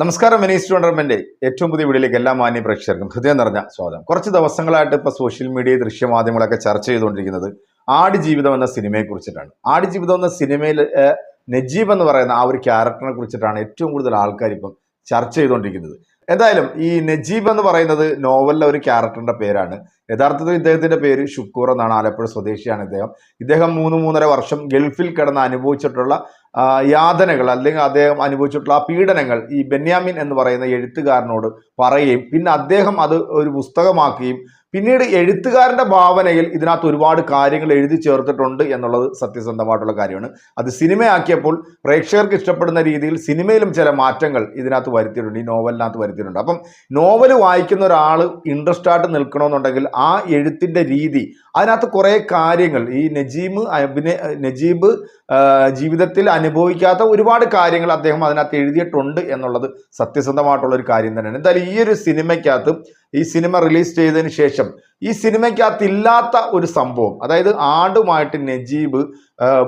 നമസ്കാരം മിനിസ്റ്റർ വണ്ടർമെന്റ് ഏറ്റവും പുതിയ വീഡിയോയിലേക്ക് എല്ലാ മാന്യ പ്രേക്ഷകർക്കും ഹൃദയം നിറഞ്ഞ സ്വാഗതം. കുറച്ച് ദിവസങ്ങളായിട്ട് ഇപ്പോൾ സോഷ്യൽ മീഡിയ ദൃശ്യമാധ്യമങ്ങളൊക്കെ ചർച്ച ചെയ്തുകൊണ്ടിരിക്കുന്നത് ആടുജീവിതം എന്ന സിനിമയെ കുറിച്ചിട്ടാണ്. ആടുജീവിതം എന്ന സിനിമയിൽ നജീബ് എന്ന് പറയുന്ന ആ ഒരു ക്യാരക്ടറിനെ കുറിച്ചിട്ടാണ് ഏറ്റവും കൂടുതൽ ആൾക്കാർ ഇപ്പം ചർച്ച ചെയ്തുകൊണ്ടിരിക്കുന്നത്. എന്തായാലും ഈ നജീബ് എന്ന് പറയുന്നത് നോവലിലെ ഒരു ക്യാരക്ടറിന്റെ പേരാണ്. യഥാർത്ഥത്തിൽ ഇദ്ദേഹത്തിന്റെ പേര് ഷുക്കൂർ എന്നാണ് ആലപ്പുഴ സ്വദേശിയാണ് ഇദ്ദേഹം. ഇദ്ദേഹം മൂന്ന് മൂന്നര വർഷം ഗൾഫിൽ കിടന്ന് അനുഭവിച്ചിട്ടുള്ള യാതനകൾ അല്ലെങ്കിൽ അദ്ദേഹം അനുഭവിച്ചിട്ടുള്ള ആ പീഡനങ്ങൾ ഈ ബെന്യാമിൻ എന്ന് പറയുന്ന എഴുത്തുകാരനോട് പറയുകയും പിന്നെ അദ്ദേഹം അത് ഒരു പുസ്തകമാക്കുകയും പിന്നീട് എഴുത്തുകാരന്റെ ഭാവനയിൽ ഇതിനകത്ത് ഒരുപാട് കാര്യങ്ങൾ എഴുതി ചേർത്തിട്ടുണ്ട് എന്നുള്ളത് സത്യസന്ധമായിട്ടുള്ള കാര്യമാണ്. അത് സിനിമയാക്കിയപ്പോൾ പ്രേക്ഷകർക്ക് ഇഷ്ടപ്പെടുന്ന രീതിയിൽ സിനിമയിലും ചില മാറ്റങ്ങൾ ഇതിനകത്ത് വരുത്തിയിട്ടുണ്ട് ഈ നോവലിനകത്ത് വരുത്തിയിട്ടുണ്ട്. അപ്പം നോവൽ വായിക്കുന്ന ഒരാൾ ഇൻട്രസ്റ്റ് ആയിട്ട് നിൽക്കണമെന്നുണ്ടെങ്കിൽ ആ എഴുത്തിന്റെ രീതി അതിനകത്ത് കുറേ കാര്യങ്ങൾ. ഈ നജീബ് അഭിനയ നജീബ് ജീവിതത്തിൽ അനുഭവിക്കാത്ത ഒരുപാട് കാര്യങ്ങൾ അദ്ദേഹം അതിനകത്ത് എഴുതിയിട്ടുണ്ട് എന്നുള്ളത് സത്യസന്ധമായിട്ടുള്ള ഒരു കാര്യം തന്നെയാണ്. എന്തായാലും ഈ ഒരു സിനിമയ്ക്കകത്ത് ഈ സിനിമ റിലീസ് ചെയ്തതിന് ശേഷം ഈ സിനിമയ്ക്കകത്ത് ഇല്ലാത്ത ഒരു സംഭവം അതായത് ആടുമായിട്ട് നജീബ്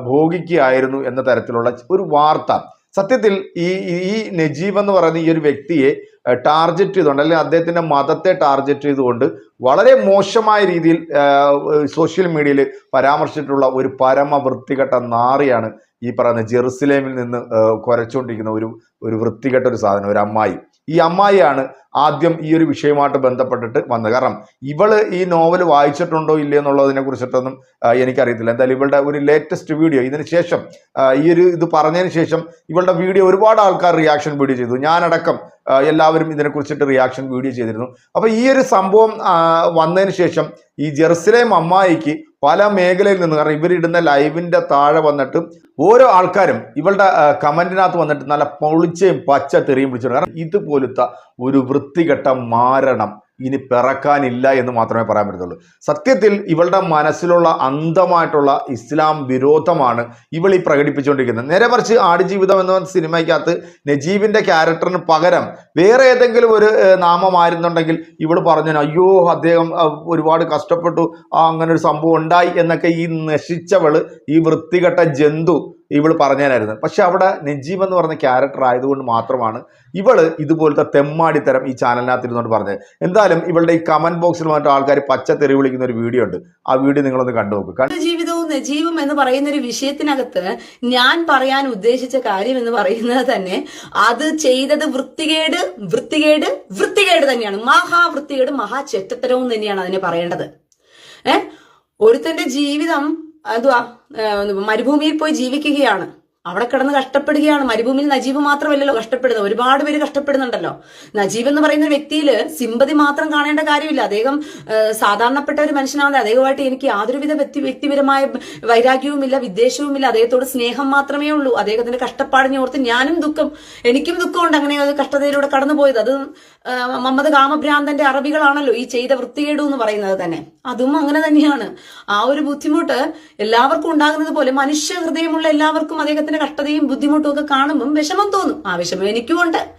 ഭോഗിക്കുകയായിരുന്നു എന്ന തരത്തിലുള്ള ഒരു വാർത്ത സത്യത്തിൽ ഈ ഈ നജീബ് എന്ന് പറയുന്ന ഈ ഒരു വ്യക്തിയെ ടാർഗറ്റ് ചെയ്തുകൊണ്ട് അല്ലെങ്കിൽ അദ്ദേഹത്തിന്റെ മതത്തെ ടാർഗറ്റ് ചെയ്തുകൊണ്ട് വളരെ മോശമായ രീതിയിൽ സോഷ്യൽ മീഡിയയിൽ പരാമർശിച്ചിട്ടുള്ള ഒരു പരമ വൃത്തികെട്ട നാറിയാണ് ഈ പറയുന്ന ജെറുസലേമിൽ നിന്ന് കുരച്ചുകൊണ്ടിരിക്കുന്ന ഒരു ഒരു വൃത്തികെട്ട ഒരു സാധനം ഒരു അമ്മായി. ഈ അമ്മായിയാണ് ആദ്യം ഈ ഒരു വിഷയമായിട്ട് ബന്ധപ്പെട്ടിട്ട് വന്നത്. കാരണം ഇവൾ ഈ നോവൽ വായിച്ചിട്ടുണ്ടോ ഇല്ലേ എന്നുള്ളതിനെ കുറിച്ചിട്ടൊന്നും എനിക്കറിയത്തില്ല. എന്തായാലും ഇവളുടെ ഒരു ലേറ്റസ്റ്റ് വീഡിയോ ഇതിന് ശേഷം ഈ ഒരു ഇത് പറഞ്ഞതിന് ശേഷം ഇവളുടെ വീഡിയോ ഒരുപാട് ആൾക്കാർ റിയാക്ഷൻ വീഡിയോ ചെയ്തു. ഞാനടക്കം എല്ലാവരും ഇതിനെക്കുറിച്ചിട്ട് റിയാക്ഷൻ വീഡിയോ ചെയ്തിരുന്നു. അപ്പോൾ ഈ ഒരു സംഭവം വന്നതിന് ശേഷം ഈ ജെറുസലേം അമ്മായിക്ക് പല മേഖലയിൽ നിന്ന് കാരണം ഇവരിടുന്ന ലൈവിന്റെ താഴെ വന്നിട്ട് ഓരോ ആൾക്കാരും ഇവളുടെ കമന്റിനകത്ത് വന്നിട്ട് നല്ല പൊളിച്ചയും പച്ച തെറിയും പിടിച്ചിട്ടുണ്ട് കാരണം ഇതുപോലത്തെ ഒരു വൃത്തികെട്ട മാരണം ഇനി പിറക്കാനില്ല എന്ന് മാത്രമേ പറയാൻ പറ്റത്തുള്ളൂ. സത്യത്തിൽ ഇവളുടെ മനസ്സിലുള്ള അന്ധമായിട്ടുള്ള ഇസ്ലാം വിരോധമാണ് ഇവൾ ഈ പ്രകടിപ്പിച്ചുകൊണ്ടിരിക്കുന്നത്. നേരെ മറിച്ച് ആടുജീവിതം എന്ന സിനിമയ്ക്കകത്ത് നജീബിന്റെ ക്യാരക്ടറിന് പകരം വേറെ ഏതെങ്കിലും ഒരു നാമമായിരുന്നുണ്ടെങ്കിൽ ഇവൾ പറഞ്ഞു അയ്യോ അദ്ദേഹം ഒരുപാട് കഷ്ടപ്പെട്ടു. അങ്ങനെ ഒരു സംഭവം ഉണ്ടായി എന്നൊക്കെ ഈ നശിച്ചവൾ ഈ വൃത്തികെട്ട ജന്തു ഇവൾ പറഞ്ഞാലായിരുന്നു. പക്ഷെ അവിടെ നജീബ് എന്ന് പറഞ്ഞ ക്യാരക്ടർ ആയതുകൊണ്ട് മാത്രമാണ് ഇവൾ ഇതുപോലത്തെ തെമ്മാടിത്തരം ഈ ചാനലിനകത്ത് ഇരുന്നുകൊണ്ട് പറഞ്ഞത്. എന്തായാലും ഇവളുടെ ഈ കമന്റ് ബോക്സിൽ വന്നിട്ട് ആൾക്കാർ പച്ച തെറി വിളിക്കുന്ന ഒരു വീഡിയോ ഉണ്ട്. ആ വീഡിയോ നിങ്ങളൊന്ന് കണ്ടു നോക്കുക ജീവിതവും നജീവും എന്ന് പറയുന്ന ഒരു വിഷയത്തിനകത്ത് ഞാൻ പറയാൻ ഉദ്ദേശിച്ച കാര്യം എന്ന് പറയുന്നത് തന്നെ അത് ചെയ്തത് വൃത്തികേട് വൃത്തികേട് വൃത്തികേട് തന്നെയാണ്. മഹാവൃത്തികേട് മഹാ ചെറ്റത്തരവും തന്നെയാണ് അതിനെ പറയേണ്ടത്. ഏ? ഒരുത്തന്റെ ജീവിതം എന്തുവാ മരുഭൂമിയിൽ പോയി ജീവിക്കുകയാണ്. അവിടെ കിടന്ന് കഷ്ടപ്പെടുകയാണ്. മരുഭൂമിയിൽ നജീബ് മാത്രമല്ലല്ലോ കഷ്ടപ്പെടുന്നത്. ഒരുപാട് പേര് കഷ്ടപ്പെടുന്നുണ്ടല്ലോ. നജീബ് എന്ന് പറയുന്ന വ്യക്തിയിൽ സിമ്പതി മാത്രം കാണേണ്ട കാര്യമില്ല. അദ്ദേഹം സാധാരണപ്പെട്ട ഒരു മനുഷ്യനാണ്. അദ്ദേഹമായിട്ട് എനിക്ക് യാതൊരുവിധ വ്യക്തി വ്യക്തിപരമായ വൈരാഗ്യവുമില്ല വിദ്വേഷവുമില്ല. അദ്ദേഹത്തോട് സ്നേഹം മാത്രമേ ഉള്ളൂ. അദ്ദേഹത്തിന്റെ കഷ്ടപ്പാടിനെ ഓർത്ത് ഞാനും ദുഃഖം എനിക്കും ദുഃഖമുണ്ട് അങ്ങനെ ഒരു കഷ്ടതയിലൂടെ കടന്നുപോയത്. അത് മമ്മദ് കാമഭ്രാന്തന്റെ അറബികളാണല്ലോ ഈ ചെയ്ത വൃത്തികേടു എന്ന് പറയുന്നത് തന്നെ. അതും അങ്ങനെ തന്നെയാണ്. ആ ഒരു ബുദ്ധിമുട്ട് എല്ലാവർക്കും ഉണ്ടാകുന്നത് പോലെ മനുഷ്യ ഹൃദയമുള്ള എല്ലാവർക്കും അദ്ദേഹത്തിന്റെ കഷ്ടതയും ബുദ്ധിമുട്ടും ഒക്കെ കാണുമ്പം വിഷമം തോന്നും. ആ വിഷമം എനിക്കും ഉണ്ട്.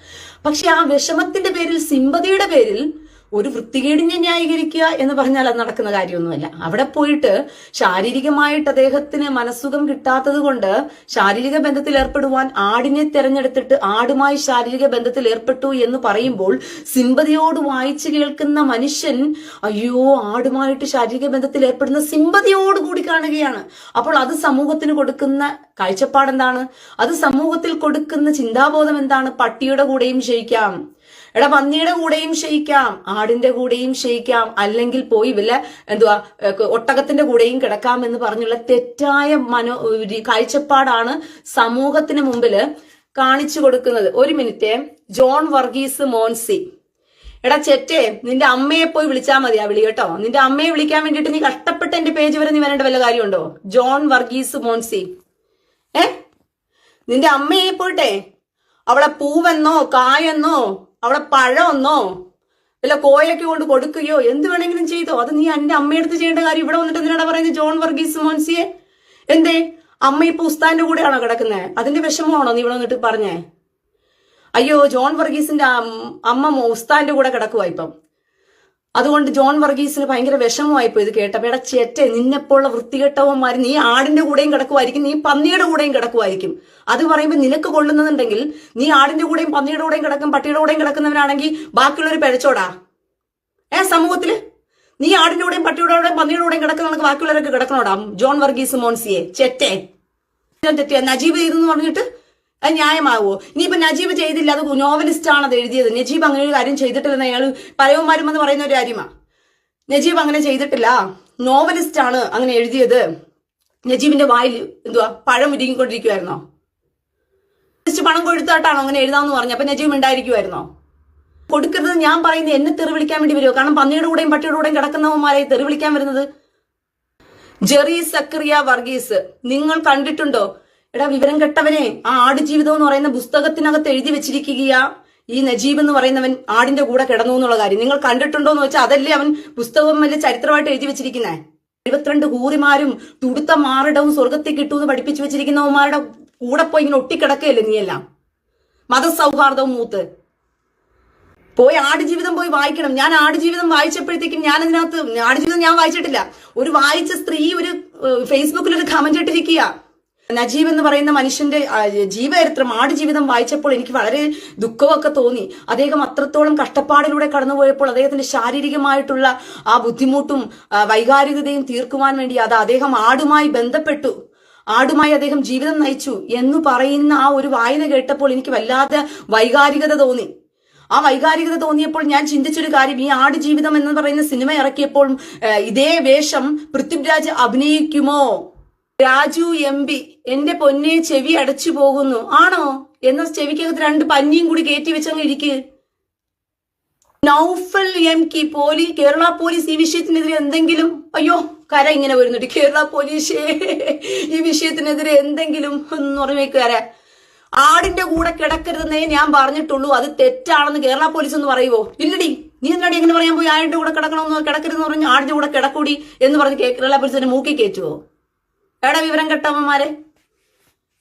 പക്ഷെ ആ വിഷമത്തിന്റെ പേരിൽ സിമ്പതിയുടെ പേരിൽ ഒരു വൃത്തികേടിനെ ന്യായീകരിക്കുക എന്ന് പറഞ്ഞാൽ അത് നടക്കുന്ന കാര്യമൊന്നുമല്ല. അവിടെ പോയിട്ട് ശാരീരികമായിട്ട് അദ്ദേഹത്തിന് മനസ്സുഖം കിട്ടാത്തത് കൊണ്ട് ശാരീരിക ബന്ധത്തിൽ ഏർപ്പെടുവാൻ ആടിനെ തെരഞ്ഞെടുത്തിട്ട് ആടുമായി ശാരീരിക ബന്ധത്തിൽ ഏർപ്പെട്ടു എന്ന് പറയുമ്പോൾ സിമ്പതിയോട് വായിച്ചു കേൾക്കുന്ന മനുഷ്യൻ അയ്യോ ആടുമായിട്ട് ശാരീരിക ബന്ധത്തിൽ ഏർപ്പെടുന്ന സിമ്പതിയോട് കൂടി കാണുകയാണ്. അപ്പോൾ അത് സമൂഹത്തിന് കൊടുക്കുന്ന കാഴ്ചപ്പാടെന്താണ്? അത് സമൂഹത്തിൽ കൊടുക്കുന്ന ചിന്താബോധം എന്താണ്? പട്ടിയുടെ കൂടെയും ക്ഷയിക്കാം എടാ പന്നിയുടെ കൂടെയും ക്ഷയിക്കാം ആടിന്റെ കൂടെയും ക്ഷയിക്കാം അല്ലെങ്കിൽ പോയി വല്ല എന്തുവാ ഒട്ടകത്തിന്റെ കൂടെയും കിടക്കാം എന്ന് പറഞ്ഞുള്ള തെറ്റായ മനോ കാഴ്ചപ്പാടാണ് സമൂഹത്തിന് മുമ്പിൽ കാണിച്ചു കൊടുക്കുന്നത്. ഒരു മിനിറ്റ് ജോൺ വർഗീസ് മോൻസി. എടാ ചെറ്റേ നിന്റെ അമ്മയെ പോയി വിളിച്ചാൽ മതി ആ വിളി കേട്ടോ. നിന്റെ അമ്മയെ വിളിക്കാൻ വേണ്ടിയിട്ട് നീ കഷ്ടപ്പെട്ട് എന്റെ പേജ് വരെ നീ വരേണ്ട വല്ല കാര്യമുണ്ടോ? ജോൺ വർഗീസ് മോൻസി. ഏ? നിന്റെ അമ്മയെ പോയിട്ടെ? അവളെ പൂവെന്നോ കായെന്നോ അവളെ പഴമെന്നോ വല്ല കോയൊക്കെ കൊണ്ട് കൊടുക്കുകയോ? എന്ത് വേണമെങ്കിലും ചെയ്തോ? അത് നീ എന്റെ അമ്മയെടുത്ത് ചെയ്യേണ്ട കാര്യം ഇവിടെ വന്നിട്ട് എന്തിനാണ് പറയുന്നത്? ജോൺ വർഗീസ് മോൻസിയെ? എന്തേ? അമ്മ ഇപ്പൊ ഉസ്താന്റെ കൂടെയാണോ കിടക്കുന്നത് അതിന്റെ വിഷമമാണോ നീ ഇവിടെ വന്നിട്ട് പറഞ്ഞേ? അയ്യോ ജോൺ വർഗീസിന്റെ അമ്മ ഉസ്താന്റെ കൂടെ കിടക്കുവാ ഇപ്പം. അതുകൊണ്ട് ജോൺ വർഗീസിന് ഭയങ്കര വിഷമമായിപ്പോയി ഇത് കേട്ടപ്പോ. എടാ ചേറ്റെ നിന്നെപ്പോഴുള്ള വൃത്തികെട്ടവന്മാർ നീ ആടിന്റെ കൂടെയും കിടക്കുമായിരിക്കും നീ പന്നിയുടെ കൂടെയും കിടക്കുമായിരിക്കും. അത് പറയുമ്പോൾ നിനക്ക് കൊള്ളുന്നുണ്ടെങ്കിൽ നീ ആടിന്റെ കൂടെയും പന്നിയുടെ കൂടെയും കിടക്കും പട്ടിയുടെ കൂടെയും കിടക്കുന്നവനാണെങ്കിൽ ബാക്കിയുള്ളവർ പിഴച്ചോടാ? ഏ സമൂഹത്തിൽ? നീ ആടിന്റെ കൂടെയും പട്ടിയുടെ കൂടെയും പന്നിയുടെ കൂടെയും കിടക്കുന്നവർക്ക് ബാക്കിയുള്ളവരൊക്കെ കിടക്കണോടാ? ജോൺ വർഗീസ് മോൻസിയെ. ചെറ്റെ തെറ്റിയ? നജീബ് ചെയ്തെന്ന് പറഞ്ഞിട്ട് അത് ന്യായമാവോ? ഇനിയിപ്പോ നജീബ് ചെയ്തില്ല അത് നോവലിസ്റ്റ് ആണ് അത് എഴുതിയത്. നജീബ് അങ്ങനെ ഒരു കാര്യം ചെയ്തിട്ടില്ലെന്ന് അയാൾ പരവന്മാരും എന്ന് പറയുന്ന ഒരു കാര്യമാ. നജീബ് അങ്ങനെ ചെയ്തിട്ടില്ല. നോവലിസ്റ്റ് ആണ് അങ്ങനെ എഴുതിയത്. നജീബിന്റെ വായിൽ എന്തുവാ? പഴം ഉരുങ്ങിക്കൊണ്ടിരിക്കുവായിരുന്നോ പണം കൊടുത്തായിട്ടാണോ അങ്ങനെ എഴുതാന്ന് പറഞ്ഞു. അപ്പൊ നജീബ് ഉണ്ടായിരിക്കുമായിരുന്നോ കൊടുക്കരുത്. ഞാൻ പറയുന്നത് എന്നെ തെറി വിളിക്കാൻ വേണ്ടി വരുമോ കാരണം പന്നിയുടെ കൂടെയും പട്ടിയുടെ കൂടെയും കിടക്കുന്നവന്മാരെ തെറി വിളിക്കാൻ വരുന്നത്? ജെറി സക്രിയ വർഗീസ് നിങ്ങൾ കണ്ടിട്ടുണ്ടോ? എടാ വിവരം കെട്ടവനെ ആ ആട് ജീവിതം എന്ന് പറയുന്ന പുസ്തകത്തിനകത്ത് എഴുതി വെച്ചിരിക്കുകയാ. ഈ നജീബ് എന്ന് പറയുന്നവൻ ആടിന്റെ കൂടെ കിടന്നു എന്നുള്ള കാര്യം. നിങ്ങൾ കണ്ടിട്ടുണ്ടോ എന്ന് വെച്ചാൽ അതല്ലേ അവൻ പുസ്തകം വലിയ ചരിത്രമായിട്ട് എഴുതി വെച്ചിരിക്കുന്നേ. എഴുപത്തിരണ്ട് കൂറിമാരും തുടുത്ത മാറിടവും സ്വർഗത്തിൽ കിട്ടൂന്ന് പഠിപ്പിച്ചു വെച്ചിരിക്കുന്നവന്മാരുടെ കൂടെ പോയി ഇങ്ങനെ ഒട്ടിക്കിടക്കുകയല്ലേ നീയെല്ലാം? മതസൗഹാർദ്ദവും മൂത്ത്. പോയി ആട് ജീവിതം പോയി വായിക്കണം. ഞാൻ ആട് ജീവിതം വായിച്ചപ്പോഴത്തേക്കും ഞാൻ അതിനകത്ത് ആടുജീവിതം ഞാൻ വായിച്ചിട്ടില്ല. ഒരു വായിച്ച സ്ത്രീ ഒരു ഫേസ്ബുക്കിൽ ഒരു കമന്റ് ഇട്ടിരിക്കുക നജീബ് എന്ന് പറയുന്ന മനുഷ്യന്റെ ജീവചരിത്രം ആടുജീവിതം വായിച്ചപ്പോൾ എനിക്ക് വളരെ ദുഃഖമൊക്കെ തോന്നി. അദ്ദേഹം അത്രത്തോളം കഷ്ടപ്പാടിലൂടെ കടന്നുപോയപ്പോൾ അദ്ദേഹത്തിന്റെ ശാരീരികമായിട്ടുള്ള ആ ബുദ്ധിമുട്ടും വൈകാരികതയും തീർക്കുവാൻ വേണ്ടി അത് അദ്ദേഹം ആടുമായി ബന്ധപ്പെട്ടു. ആടുമായി അദ്ദേഹം ജീവിതം നയിച്ചു എന്ന് പറയുന്ന ആ ഒരു വായന കേട്ടപ്പോൾ എനിക്ക് വല്ലാത്ത വൈകാരികത തോന്നി. ആ വൈകാരികത തോന്നിയപ്പോൾ ഞാൻ ചിന്തിച്ചൊരു കാര്യം ഈ ആട് ജീവിതം എന്ന് പറയുന്ന സിനിമ ഇറക്കിയപ്പോൾ ഇതേ വേഷം പൃഥ്വിരാജ് അഭിനയിക്കുമോ? രാജു എം പി എന്റെ പൊന്നെ ചെവി അടച്ചു പോകുന്നു. ആണോ? എന്ന ചെവിക്കകത്ത് രണ്ട് പഞ്ഞിയും കൂടി കയറ്റി വെച്ചങ്ങ് ഇരിക്ക്. നൗഫൽ എം കി പോലീ കേരള പോലീസ് ഈ വിഷയത്തിനെതിരെ എന്തെങ്കിലും? അയ്യോ കര ഇങ്ങനെ വരുന്നുണ്ട്. കേരള പോലീസ് ഈ വിഷയത്തിനെതിരെ എന്തെങ്കിലും എന്ന് പറയുക ആടിന്റെ കൂടെ കിടക്കരുതെന്നേ ഞാൻ പറഞ്ഞിട്ടുള്ളൂ. അത് തെറ്റാണെന്ന് കേരള പോലീസ് ഒന്ന് പറയുവോ? ഇല്ലടി നീ എന്നാടി എങ്ങനെ പറയാൻ പോയി? ആടിന്റെ കൂടെ കിടക്കണമെന്ന് കിടക്കരുതെന്ന് പറഞ്ഞു ആടിന്റെ കൂടെ കിടക്കൂടി എന്ന് പറഞ്ഞ് കേരള പോലീസിനെ മൂക്കി കയറ്റുവോ? എടാ വിവരം കെട്ടമ്മമാരെ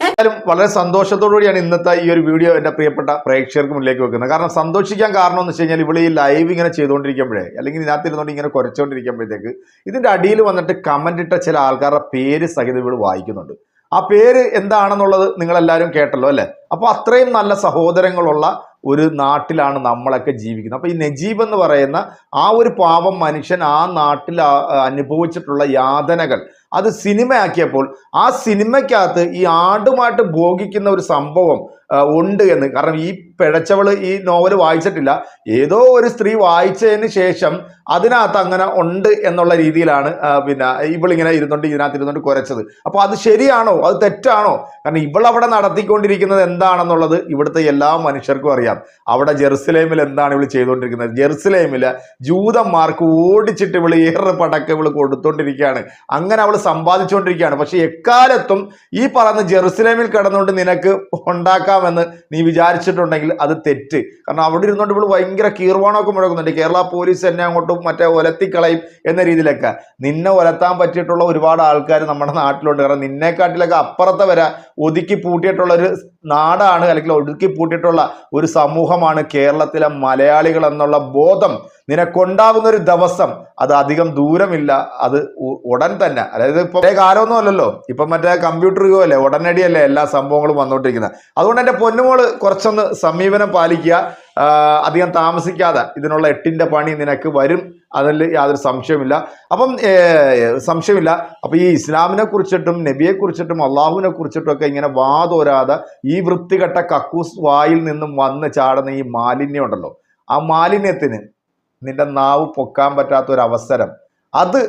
എന്തായാലും വളരെ സന്തോഷത്തോടുകൂടിയാണ് ഇന്നത്തെ ഈ ഒരു വീഡിയോ എന്റെ പ്രിയപ്പെട്ട പ്രേക്ഷകർക്ക് മുന്നിലേക്ക് വെക്കുന്നത്. കാരണം സന്തോഷിക്കാൻ കാരണം എന്ന് വെച്ച് കഴിഞ്ഞാൽ ഇവിടെ ഈ ലൈവ് ഇങ്ങനെ ചെയ്തുകൊണ്ടിരിക്കുമ്പോഴേ അല്ലെങ്കിൽ ഇതിനകത്ത് ഇരുന്നുകൊണ്ട് ഇങ്ങനെ കുറച്ചുകൊണ്ടിരിക്കുമ്പോഴത്തേക്ക് ഇതിന്റെ അടിയിൽ വന്നിട്ട് കമന്റ് ഇട്ട ചില ആൾക്കാരുടെ പേര് സഹിതം ഇവിടെ വായിക്കുന്നുണ്ട്. ആ പേര് എന്താണെന്നുള്ളത് നിങ്ങളെല്ലാവരും കേട്ടല്ലോ അല്ലേ? അപ്പോൾ അത്രയും നല്ല സഹോദരങ്ങളുള്ള ഒരു നാട്ടിലാണ് നമ്മളൊക്കെ ജീവിക്കുന്നത്. അപ്പോൾ ഈ നജീബ് എന്ന് പറയുന്ന ആ ഒരു പാവം മനുഷ്യൻ ആ നാട്ടിൽ അനുഭവിച്ചിട്ടുള്ള യാതനകൾ അത് സിനിമയാക്കിയപ്പോൾ ആ സിനിമയ്ക്കകത്ത് ഈ ആടുമായിട്ട് ഭോഗിക്കുന്ന ഒരു സംഭവം ഉണ്ട് എന്ന്. കാരണം ഈ പിഴച്ചവൾ ഈ നോവൽ വായിച്ചിട്ടില്ല. ഏതോ ഒരു സ്ത്രീ വായിച്ചതിന് ശേഷം അതിനകത്ത് അങ്ങനെ ഉണ്ട് എന്നുള്ള രീതിയിലാണ് പിന്നെ ഇവളിങ്ങനെ ഇരുന്നുകൊണ്ട് ഇതിനകത്ത് ഇരുന്നുകൊണ്ട് കുരച്ചത്. അപ്പോൾ അത് ശരിയാണോ? അത് തെറ്റാണോ? കാരണം ഇവളവിടെ നടത്തിക്കൊണ്ടിരിക്കുന്നത് എന്താണെന്നുള്ളത് ഇവിടുത്തെ എല്ലാ മനുഷ്യർക്കും അറിയാം. അവിടെ ജെറുസലേമിൽ എന്താണ് ഇവൾ ചെയ്തുകൊണ്ടിരിക്കുന്നത് ജെറുസലേമിൽ ജൂതന്മാർക്ക് ഓടിച്ചിട്ട് ഇവൾ ഏറെ പടക്കം ഇവൾ കൊടുത്തോണ്ടിരിക്കുകയാണ്. അങ്ങനെ അവൾ സമ്പാദിച്ചുകൊണ്ടിരിക്കുകയാണ്. പക്ഷെ എക്കാലത്തും ഈ പറയുന്ന ജെറുസലേമിൽ കിടന്നുകൊണ്ട് നിനക്ക് ഉണ്ടാക്കാമെന്ന് നീ വിചാരിച്ചിട്ടുണ്ടെങ്കിൽ അത് തെറ്റ്. കാരണം അവിടെ ഇരുന്നുകൊണ്ട് ഇവിടെ ഭയങ്കര കീർവാണമൊക്കെ മുഴക്കുന്നുണ്ട്. കേരള പോലീസ് എന്നെ അങ്ങോട്ടും മറ്റേ ഒലത്തിക്കളയും എന്ന രീതിയിലൊക്കെ. നിന്നെ ഒലത്താൻ പറ്റിയിട്ടുള്ള ഒരുപാട് ആൾക്കാർ നമ്മുടെ നാട്ടിലുണ്ട്. കാരണം നിന്നെക്കാട്ടിലൊക്കെ അപ്പുറത്തെ വരെ ഒതുക്കി പൂട്ടിയിട്ടുള്ള ഒരു നാടാണ് അല്ലെങ്കിൽ ഒതുക്കി പൂട്ടിയിട്ടുള്ള ഒരു സമൂഹമാണ് കേരളത്തിലെ മലയാളികൾ എന്നുള്ള ബോധം. നിനക്കുണ്ടാകുന്ന ഒരു ദിവസം അത് അധികം ദൂരമില്ല അത് ഉടൻ തന്നെ. അതായത് ഇപ്പൊ കാലമൊന്നും അല്ലല്ലോ. ഇപ്പം മറ്റേ കമ്പ്യൂട്ടർ യുഗമല്ലേ ഉടനടിയല്ലേ എല്ലാ സംഭവങ്ങളും വന്നുകൊണ്ടിരിക്കുന്നത് അതുകൊണ്ട് എന്റെ പൊന്നുമോൾ കുറച്ചൊന്ന് സമീപനം പാലിക്കുക. അധികം താമസിക്കാതെ ഇതിനുള്ള എട്ടിന്റെ പണി നിനക്ക് വരും. അതിൽ യാതൊരു സംശയമില്ല അപ്പം സംശയമില്ല. അപ്പം ഈ ഇസ്ലാമിനെ കുറിച്ചിട്ടും നബിയെ കുറിച്ചിട്ടും അള്ളാഹുവിനെ കുറിച്ചിട്ടും ഒക്കെ ഇങ്ങനെ വാതോരാതെ ഈ വൃത്തികെട്ട കക്കൂസ് വായിൽ നിന്നും വന്ന് ചാടുന്ന ഈ മാലിന്യം ഉണ്ടല്ലോ. ആ മാലിന്യത്തിന് നിന്റെ നാവ് പൊക്കാൻ പറ്റാത്ത ഒരു അവസരം അത്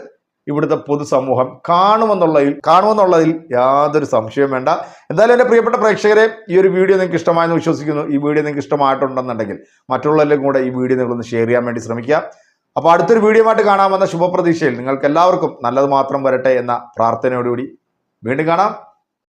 ഇവിടുത്തെ പൊതുസമൂഹം കാണുമെന്നുള്ളതിൽ കാണുമെന്നുള്ളതിൽ യാതൊരു സംശയവും വേണ്ട. എന്തായാലും എന്റെ പ്രിയപ്പെട്ട പ്രേക്ഷകരെ ഈ ഒരു വീഡിയോ നിങ്ങൾക്ക് ഇഷ്ടമായെന്ന് വിശ്വസിക്കുന്നു. ഈ വീഡിയോ നിങ്ങൾക്ക് ഇഷ്ടമായിട്ടുണ്ടെന്നുണ്ടെങ്കിൽ മറ്റുള്ളവരിലും കൂടെ ഈ വീഡിയോ നിങ്ങളൊന്ന് ഷെയർ ചെയ്യാൻ വേണ്ടി ശ്രമിക്കുക. അപ്പോൾ അടുത്തൊരു വീഡിയോ ആയിട്ട് കാണാമെന്ന ശുഭപ്രതീക്ഷയിൽ നിങ്ങൾക്ക് എല്ലാവർക്കും നല്ലത് മാത്രം വരട്ടെ എന്ന പ്രാർത്ഥനയോടുകൂടി വീണ്ടും കാണാം.